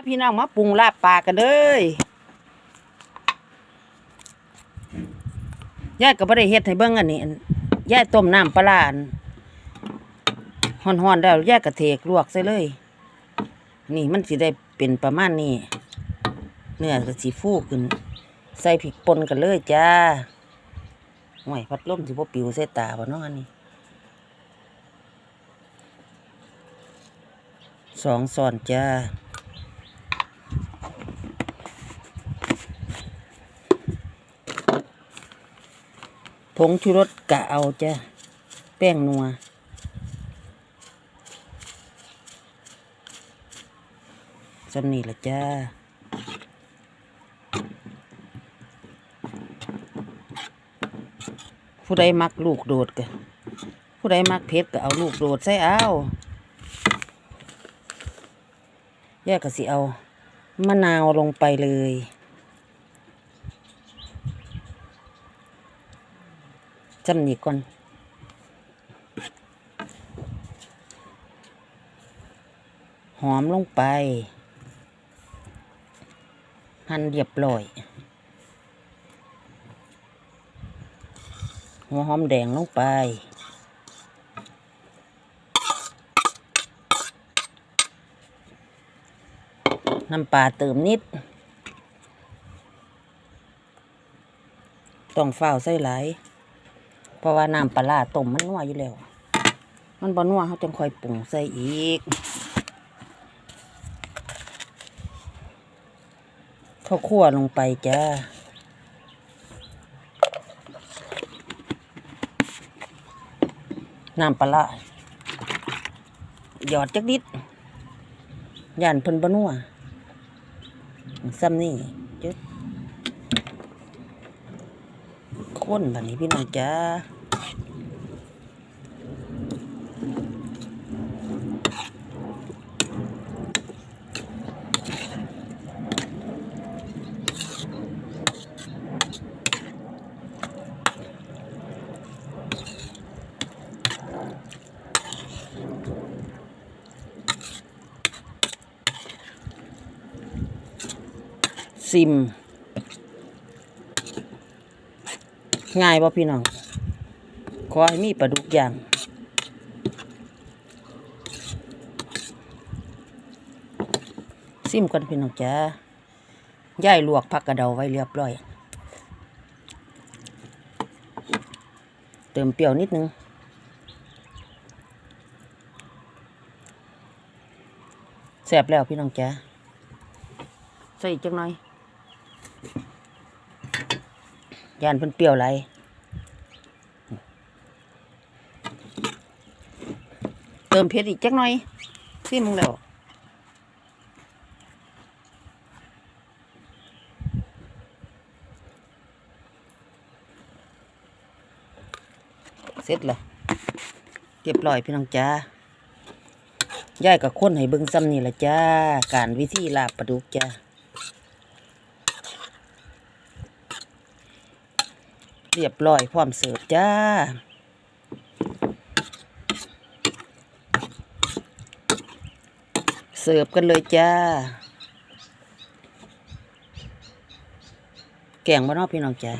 มาพี่น้องมาปรุงลาบปลากันเลยยายก็บ่ได้เฮ็ดให้เบิ่งอันนี้ยายต้มน้ำปลาร้าอันฮ้อนๆแล้วยายก็เทกลวกใส่เลย นี่มันสิได้เป็นประมาณนี้เนื้อก็สิฟูขึ้น ใส่พริกป่นกันเลยจ้าห่วยพัดลมสิบ่ปิวใส่ตาบ่เนาะอันนี้สองสอนจ้า ผงชูรสกะเอาจ้ะ แป้งนัว สำนี่ละจ้าผู้ใดมักลูกโดดกะผู้ใดมักเผ็ดก็เอาลูกโดดใส่เอาแยกก็สิเอามะนาวลงไปเลย จำนี่ก่อนหอมลงไป หั่นเรียบร้อย หัวหอมแดงลงไป น้ำปลาเติมนิด ต้องเฝ้าใส่หลาย เพราะว่าน้ำปลาต้มมันนัวอยู่แล้ว มันบ่นัวเขาจังค่อยปรุงใส่อีกข้าวคั่วลงไปจ้าน้ำปลาหยอดจักนิดย่านเพิ่นบนัวซ้ำนี่จึ๊ด ข้นแบบนี้พี่น้องจ้าซิม ง่ายป่ะพี่น้อง ขอให้มีปลาดุกอย่าง ซิมกันพี่น้องจ้าย่ายลวกผักกระเดาไว้เรียบร้อย เติมเปรี้ยวนิดนึงแซ่บแล้วพี่น้องจ้าใส่จังหน่อย ยานเพิ่นเปรี้ยวไหลเติมเผ็ดอีกจักหน่อยซิมึงแล้วเสร็จและเรียบร้อยพี่น้องจ้าย่ายกับคนให้เบิ่งซ้ำนี่ละจ้า การวิธีลาบปลาดุกจ้า เรียบร้อยพร้อมเสิร์ฟจ้าเสิร์ฟกันเลยจ้า แกงบ้านนอกพี่น้องจ้า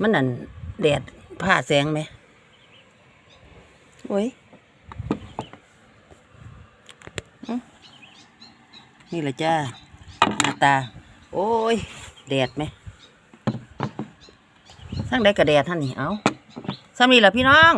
มันนั่นแดดผ้าแสงไหมโอ้ยนี่แหละจ้าหน้าตา โอ้ย แดดไหม ทั้งได้กระแดดท่านนี่เอาซ้ำนี่แหละพี่น้อง